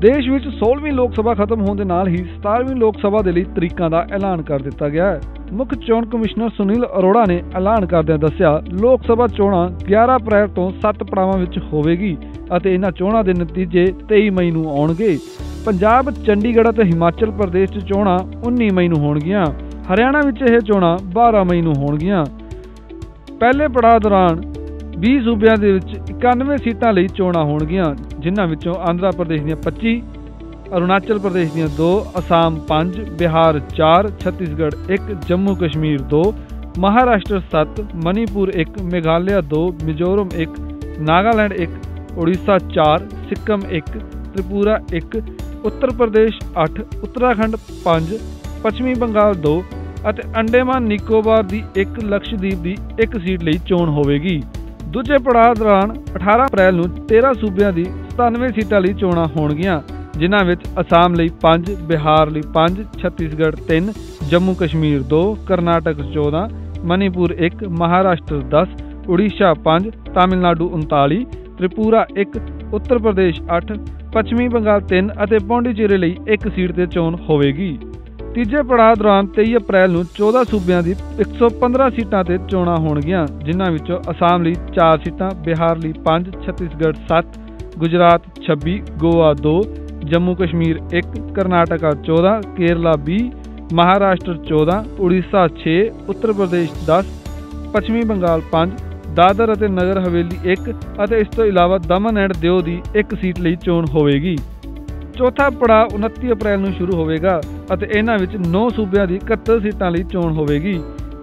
ਦੇਸ਼ ਵਿੱਚ 16ਵੀਂ ਲੋਕ ਸਭਾ ਖਤਮ ਹੋਣ ਦੇ ਨਾਲ ਹੀ 17ਵੀਂ ਲੋਕ ਸਭਾ ਦੇ ਲਈ ਤਰੀਕਾਂ ਦਾ ਐਲਾਨ ਕਰ ਦਿੱਤਾ ਗਿਆ ਹੈ। ਮੁੱਖ ਚੋਣ ਕਮਿਸ਼ਨਰ ਸੁਨੀਲ ਅਰੋੜਾ ਨੇ ਐਲਾਨ ਕਰਦਿਆਂ ਦੱਸਿਆ, ਲੋਕ ਸਭਾ ਚੋਣਾਂ 11 ਅਪ੍ਰੈਲ ਤੋਂ 7 ਪੜਾਵਾਂ ਵਿੱਚ ਹੋਵੇਗੀ ਅਤੇ ਇਹਨਾਂ ਚੋਣਾਂ ਦੇ ਨਤੀਜੇ 23 ਮਈ ਨੂੰ ਆਉਣਗੇ। ਪੰਜਾਬ, ਚੰਡੀਗੜ੍ਹ ਅਤੇ ਹਿਮਾਚਲ ਪ੍ਰਦੇਸ਼ 'ਚ ਚੋਣਾਂ 19 ਮਈ ਨੂੰ ਹੋਣਗੀਆਂ। ਹਰਿਆਣਾ ਵਿੱਚ ਇਹ ਚੋਣਾਂ 12 ਮਈ ਨੂੰ ਹੋਣਗੀਆਂ। ਪਹਿਲੇ ਪੜਾਅ ਦੌਰਾਨ 20 ਸੂਬਿਆਂ ਦੇ ਵਿੱਚ 91 ਸੀਟਾਂ ਲਈ ਚੋਣਾਂ ਹੋਣਗੀਆਂ, ਜਿਨ੍ਹਾਂ ਵਿੱਚੋਂ ਆਂਧਰਾ ਪ੍ਰਦੇਸ਼ ਦੀਆਂ 25 ਅਰੁਣਾਚਲ ਪ੍ਰਦੇਸ਼ ਦੀਆਂ 2 ਅਸਾਮ 5 ਬਿਹਾਰ 4 ਛੱਤੀਸਗੜ੍ਹ 1 ਜੰਮੂ ਕਸ਼ਮੀਰ 2 ਮਹਾਰਾਸ਼ਟਰ 7 ਮਨੀਪੁਰ 1 ਮੇਘਾਲਿਆ 2 ਮਿਜ਼ੋਰਮ 1 ਨਾਗਾਲੈਂਡ 1 ਉੜੀਸਾ 4 ਸਿੱਕਮ 1 ਤ੍ਰਿਪੁਰਾ 1 ਉੱਤਰ ਪ੍ਰਦੇਸ਼ 8 ਉੱਤਰਾਖੰਡ 5 ਪੱਛਮੀ ਬੰਗਾਲ 2 ਅਤੇ ਅੰਡੇਮਾਨ ਨਿਕੋਬਾਰ ਦੀ 1 ਲਕਸ਼ਦੀਪ ਦੀ 1 ਸੀਟ ਲਈ ਚੋਣ ਹੋਵੇਗੀ। ਦੂਜੇ ਪੜਾਅ ਦੌਰਾਨ 18 ਅਪ੍ਰੈਲ ਨੂੰ 13 ਸੂਬਿਆਂ ਦੀ 97 ਸੀਟਾਂ ਲਈ ਚੋਣਾਂ ਹੋਣਗੀਆਂ, ਜਿਨ੍ਹਾਂ ਵਿੱਚ ਅਸਾਮ ਲਈ 5 ਬਿਹਾਰ ਲਈ 5 ਛੱਤੀਸਗੜ੍ਹ 3 ਜੰਮੂ ਕਸ਼ਮੀਰ 2 ਕਰਨਾਟਕ 14 ਮਨੀਪੁਰ 1 ਮਹਾਰਾਸ਼ਟਰ 10 ਉੜੀਸਾ 5 ਤਾਮਿਲਨਾਡੂ 39 ਤ੍ਰਿਪੁਰਾ 1 ਉੱਤਰ ਪ੍ਰਦੇਸ਼ 8 ਪੱਛਮੀ ਬੰਗਾਲ 3 ਅਤੇ ਪੌਂਡੀਚੇਰੀ ਲਈ 1 ਸੀਟ ਤੇ ਚੋਣ ਹੋਵੇਗੀ। ਤੀਜੇ ਪੜਾਅ ਦੌਰਾਨ 23 ਅਪ੍ਰੈਲ ਨੂੰ 14 ਸੂਬਿਆਂ ਦੀ 115 ਸੀਟਾਂ ਤੇ ਚੋਣਾਂ ਹੋਣਗੀਆਂ, ਜਿਨ੍ਹਾਂ ਵਿੱਚੋਂ ਅਸਾਮ ਲਈ 4 ਸੀਟਾਂ, ਬਿਹਾਰ ਲਈ 5 ਛੱਤੀਸਗੜ੍ਹ 7 ਗੁਜਰਾਤ 26 ਗੋਆ 2 ਜੰਮੂ ਕਸ਼ਮੀਰ 1 ਕਰਨਾਟਕਾ 14 ਕੇਰਲਾ 20 ਮਹਾਰਾਸ਼ਟਰ 14 ਉੜੀਸਾ 6 ਉੱਤਰ ਪ੍ਰਦੇਸ਼ 10 ਪੱਛਮੀ ਬੰਗਾਲ 5 ਦਾਦਰ ਅਤੇ ਨਗਰ ਹਵੇਲੀ 1 ਅਤੇ ਇਸ ਤੋਂ ਇਲਾਵਾ ਦਮਨ ਐਂਡ ਦਿਓ ਦੀ 1 ਸੀਟ ਲਈ ਚੋਣ ਹੋਵੇਗੀ। ਚੌਥਾ ਪੜਾਅ 29 ਅਪ੍ਰੈਲ ਨੂੰ ਸ਼ੁਰੂ ਹੋਵੇਗਾ ਅਤੇ ਇਹਨਾਂ ਵਿੱਚ 9 ਸੂਬਿਆਂ ਦੀ 71 ਸੀਟਾਂ ਲਈ ਚੋਣ ਹੋਵੇਗੀ,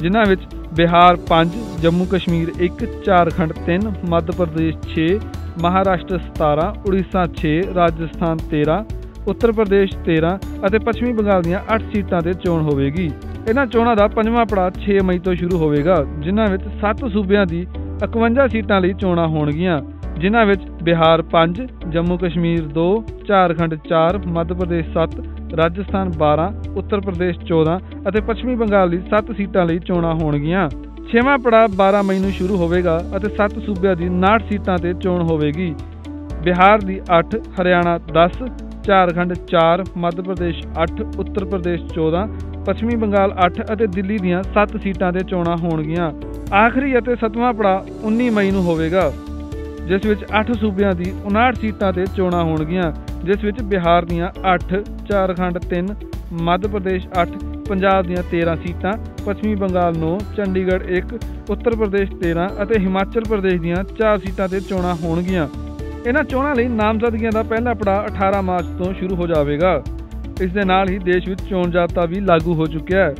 ਜਿਨ੍ਹਾਂ ਵਿੱਚ ਬਿਹਾਰ 5 ਜੰਮੂ ਕਸ਼ਮੀਰ 1 ਝਾਰਖੰਡ 3 ਮੱਧ ਪ੍ਰਦੇਸ਼ 6 ਮਹਾਰਾਸ਼ਟਰ 17 ਉੜੀਸਾ 6 ਰਾਜਸਥਾਨ 13 ਉੱਤਰ ਪ੍ਰਦੇਸ਼ 13 ਅਤੇ ਪੱਛਮੀ ਬੰਗਾਲ ਦੀਆਂ 8 ਸੀਟਾਂ ਤੇ ਚੋਣ ਹੋਵੇਗੀ। ਇਹਨਾਂ ਚੋਣਾਂ ਦਾ ਪੰਜਵਾਂ ਪੜਾਅ 6 ਮਈ ਤੋਂ ਸ਼ੁਰੂ ਹੋਵੇਗਾ, ਜਿਨ੍ਹਾਂ ਵਿੱਚ 7 ਸੂਬਿਆਂ ਦੀ 51 ਸੀਟਾਂ ਲਈ ਚੋਣਾਂ ਹੋਣਗੀਆਂ। ਜਿਨ੍ਹਾਂ ਵਿੱਚ ਬਿਹਾਰ 5 ਜੰਮੂ ਕਸ਼ਮੀਰ 2 ਝਾਰਖੰਡ 4 ਮੱਧ ਪ੍ਰਦੇਸ਼ 7 ਰਾਜਸਥਾਨ 12 ਉੱਤਰ ਪ੍ਰਦੇਸ਼ 14 ਅਤੇ ਪੱਛਮੀ ਬੰਗਾਲ ਲਈ 7 ਸੀਟਾਂ ਲਈ ਚੋਣਾਂ ਹੋਣਗੀਆਂ। ਛੇਵਾਂ ਪੜਾਅ 12 ਮਈ ਨੂੰ ਸ਼ੁਰੂ ਹੋਵੇਗਾ ਅਤੇ 7 ਸੂਬਿਆਂ ਦੀ 59 ਸੀਟਾਂ ਤੇ ਚੋਣ ਹੋਵੇਗੀ। ਬਿਹਾਰ ਦੀ 8 ਹਰਿਆਣਾ 10 ਝਾਰਖੰਡ 4 ਮੱਧ ਪ੍ਰਦੇਸ਼ 8 ਉੱਤਰ ਪ੍ਰਦੇਸ਼ 14 ਪੱਛਮੀ ਬੰਗਾਲ 8 ਅਤੇ ਦਿੱਲੀ ਦੀਆਂ 7 ਸੀਟਾਂ ਤੇ ਚੋਣਾਂ ਹੋਣਗੀਆਂ। ਆਖਰੀ ਅਤੇ ਸੱਤਵਾਂ ਪੜਾਅ 19 ਮਈ ਨੂੰ ਹੋਵੇਗਾ। ਜਿਸ ਵਿੱਚ 8 ਸੂਬਿਆਂ ਦੀ 59 ਸੀਟਾਂ ਤੇ ਚੋਣਾਂ ਹੋਣਗੀਆਂ, ਜਿਸ ਵਿੱਚ ਬਿਹਾਰ ਦੀਆਂ 8 ਝਾਰਖੰਡ 3 ਮੱਧ ਪ੍ਰਦੇਸ਼ 8 ਪੰਜਾਬ ਦੀਆਂ 13 ਸੀਟਾਂ, ਪੱਛਮੀ ਬੰਗਾਲ 9 ਚੰਡੀਗੜ੍ਹ 1 ਉੱਤਰ ਪ੍ਰਦੇਸ਼ 13 ਅਤੇ ਹਿਮਾਚਲ ਪ੍ਰਦੇਸ਼ ਦੀਆਂ 4 ਸੀਟਾਂ ਤੇ ਚੋਣਾਂ ਹੋਣਗੀਆਂ। ਇਹਨਾਂ ਚੋਣਾਂ ਲਈ ਨਾਮਜ਼ਦਗੀਆਂ ਦਾ ਪਹਿਲਾ ਪੜਾਅ 18 ਮਾਰਚ ਤੋਂ ਸ਼ੁਰੂ ਹੋ ਜਾਵੇਗਾ। ਇਸ ਦੇ ਨਾਲ ਹੀ ਦੇਸ਼ ਵਿੱਚ ਚੋਣ ਜਾਬਤਾ ਵੀ ਲਾਗੂ ਹੋ ਚੁੱਕਿਆ ਹੈ।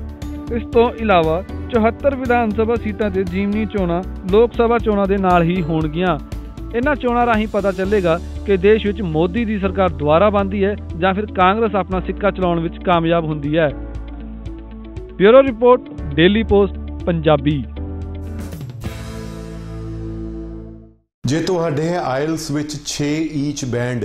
ਇਸ ਤੋਂ ਇਲਾਵਾ 74 ਵਿਧਾਨ ਸਭਾ ਸੀਟਾਂ ਤੇ ਜੀਵਨੀ ਚੋਣਾਂ ਲੋਕ ਸਭਾ ਚੋਣਾਂ ਦੇ ਨਾਲ ਹੀ ਹੋਣਗੀਆਂ। ਇਹਨਾਂ ਚੋਣਾਂ ਰਾਹੀਂ ਪਤਾ ਚੱਲੇਗਾ ਕਿ ਦੇਸ਼ ਵਿੱਚ ਮੋਦੀ ਦੀ ਸਰਕਾਰ ਦੁਬਾਰਾ ਬਣਦੀ ਹੈ ਜਾਂ ਫਿਰ ਕਾਂਗਰਸ ਆਪਣਾ ਸਿੱਕਾ ਚਲਾਉਣ ਵਿੱਚ ਕਾਮਯਾਬ ਹੁੰਦੀ ਹੈ। Bureau report, daily post, Punjabi. ਜੇ ਤੁਹਾਡੇ ਆਇਲਸ ਵਿੱਚ 6 ਈਚ ਬੈਂਡ